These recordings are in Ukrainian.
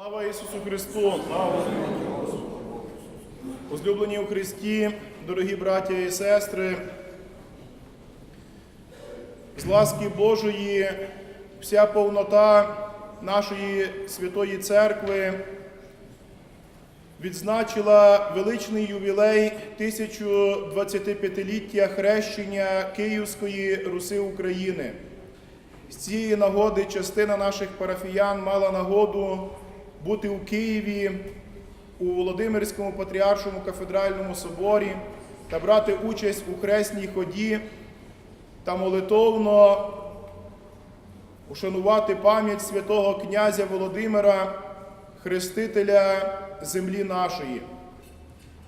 Слава Ісусу Христу! Возлюблені у Христі, дорогі браття і сестри, з ласки Божої вся повнота нашої Святої Церкви відзначила величний ювілей 1025-ліття хрещення Київської Руси України. З цієї нагоди частина наших парафіян мала нагоду бути у Києві у Володимирському патріаршому кафедральному соборі та брати участь у хресній ході та молитовно ушанувати пам'ять святого князя Володимира, хрестителя землі нашої.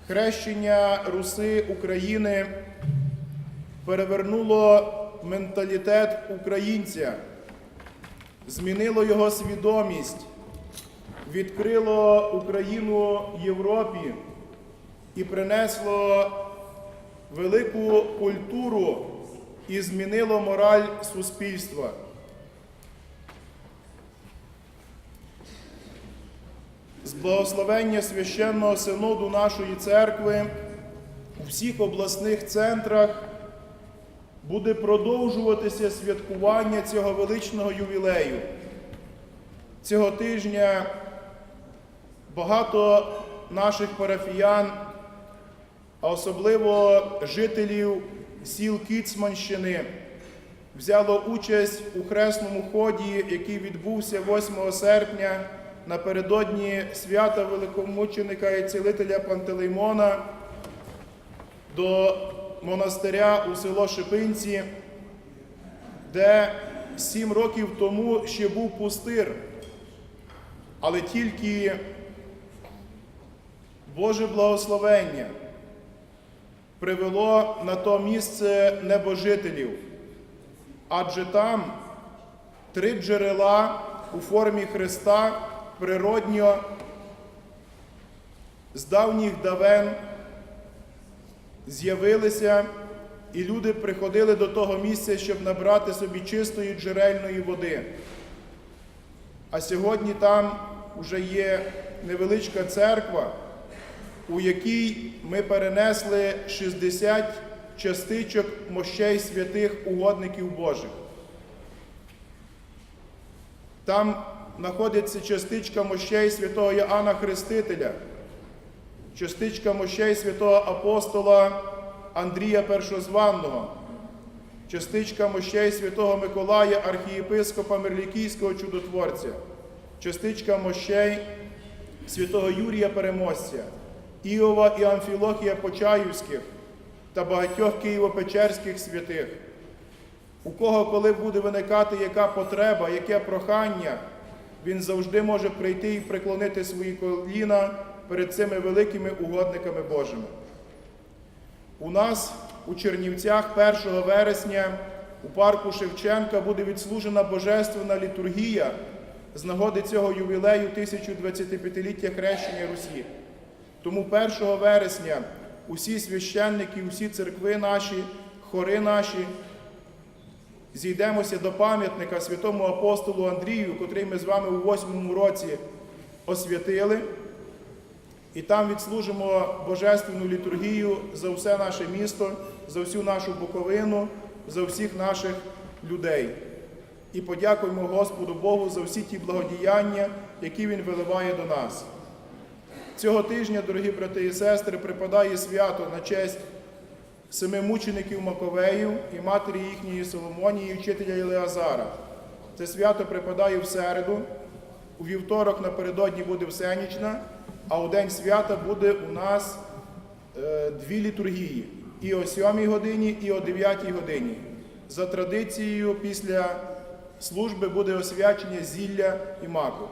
Хрещення Руси України перевернуло менталітет українця, змінило його свідомість, відкрило Україну Європі і принесло велику культуру і змінило мораль суспільства. З благословення священного синоду нашої церкви у всіх обласних центрах буде продовжуватися святкування цього величного ювілею. Цього тижня багато наших парафіян, а особливо жителів сіл Кіцманщини, взяло участь у хресному ході, який відбувся 8 серпня напередодні свята великомученика і цілителя Пантелеймона до монастиря у село Шипинці, де сім років тому ще був пустир, але тільки Боже благословення привело на то місце небожителів, адже там три джерела у формі Христа природньо з давніх давен з'явилися, і люди приходили до того місця, щоб набрати собі чистої джерельної води. А сьогодні там вже є невеличка церква, у якій ми перенесли 60 частичок мощей святих угодників Божих. Там знаходиться частичка мощей святого Іоанна Хрестителя, частичка мощей святого апостола Андрія Першозванного, частичка мощей святого Миколая, архієпископа Мерлікійського чудотворця, частичка мощей святого Юрія Переможця, Іова і Амфілохія Почаївських та багатьох Києво-Печерських святих. У кого, коли буде виникати яка потреба, яке прохання, він завжди може прийти і преклонити свої коліна перед цими великими угодниками Божими. У нас у Чернівцях 1 вересня у парку Шевченка буде відслужена Божественна літургія з нагоди цього ювілею 1025-ліття хрещення Русі. Тому 1 вересня усі священники, усі церкви наші, хори наші зійдемося до пам'ятника святому апостолу Андрію, котрий ми з вами у восьмому році освятили, і там відслужимо Божественну літургію за все наше місто, за всю нашу Буковину, за всіх наших людей. І подякуємо Господу Богу за всі ті благодіяння, які Він виливає до нас. Цього тижня, дорогі брати і сестри, припадає свято на честь семи мучеників Маковеїв і матері їхньої Соломонії, і вчителя Єлеазара. Це свято припадає в середу, у вівторок напередодні буде всенічна, а у день свята буде у нас е, дві літургії і о 7 годині, і о 9 годині. За традицією, після служби буде освячення зілля і маку.